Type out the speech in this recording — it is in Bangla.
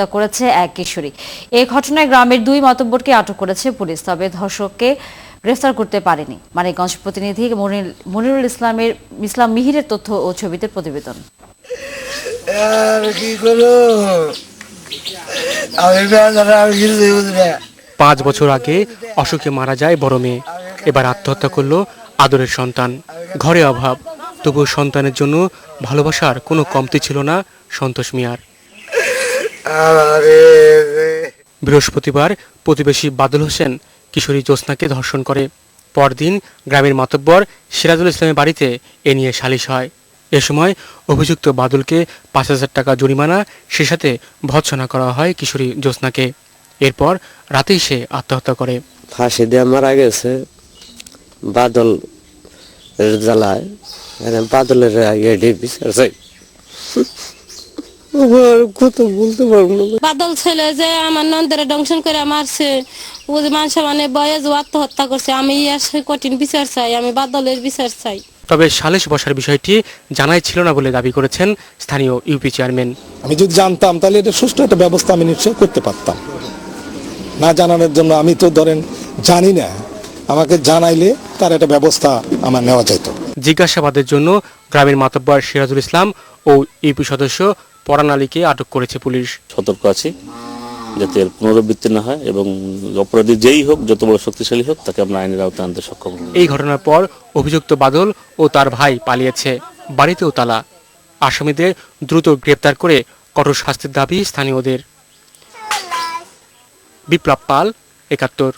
হত্যা করেছে এক কিশোরী। এ ঘটনায় গ্রামের দুই মাতব্বরকে আটক করেছে পুলিশ তবে ধর্ষককে গ্রেফতার করতে পারেনি। মানিকগঞ্জ প্রতিনিধি মনির- মনিরুল ইসলামের ইসলাম মিহিরের তথ্য ও ছবিতে প্রতিবেদন। পাঁচ বছর আগে অসুখে মারা যায় বড় মেয়ে। এবার আত্মহত্যা করল আদরের সন্তান। ঘরে অভাব। তবু সন্তানের জন্য ভালোবাসার কোনো কমতি ছিল না সন্তোষ মিয়ার। বৃহস্পতিবার প্রতিবেশী বাদল হোসেন কিশোরী জ্যোৎস্নাকে ধর্ষণ করে। পরদিন গ্রামের মাতব্বর সিরাজুল ইসলামের বাড়িতে এ নিয়ে সালিশ হয়। এ সময় অভিযুক্ত বাদলকে পাঁচ হাজার টাকা জরিমানা সে সাথে ভৎসনা করা হয় কিশোরী জ্যোৎস্নাকে। এরপর রাতেই সে আত্মহত্যা করে। ফাঁসি দিয়ে মারা গেছে। বাদল জ্বালায়। বাদলের এডি বিচার চাই। কথা বলতে পারব না। বাদল ছেলে যে আমার নন্দের দংশন করে মারছে ও যে মানুষ মানে বয়স আত্মহত্যা করছে আমি ইয়ার কঠিন বিচার চাই আমি বাদলের বিচার চাই। তবে সালিশ বসার বিষয়টি জানাই ছিল না বলে দাবি করেছেন স্থানীয় ইউপি চেয়ারম্যান। আমি যদি জানতাম তাহলে এটা সুষ্ঠু একটা ব্যবস্থা আমি নিশ্চয় করতে পারতাম। না জানানোর জন্য আমি তো ধরেন জানি না আমাকে জানাইলে তার একটা ব্যবস্থা আমার নেওয়া যেত জিজ্ঞাসাবাদের জন্য গ্রামের মাতব্বর সিরাজুল ইসলাম ও ইউপি সদস্য পরান আলীকে আটক করেছে পুলিশ। সতর্ক আছি যাতে এর পুনরাবৃত্তি না হয় এবং অপরাধী যেই হোক যত বড় শক্তিশালী হোক তাকে আমরা আইনের আওতায় আনতে সক্ষম এই ঘটনার পর অভিযুক্ত বাদল ও তার ভাই পালিয়েছে। বাড়িতেও তালা। আসামিদের দ্রুত গ্রেপ্তার করে কঠোর শাস্তির দাবি স্থানীয়দের। বিপ্লব পাল একাত্তর।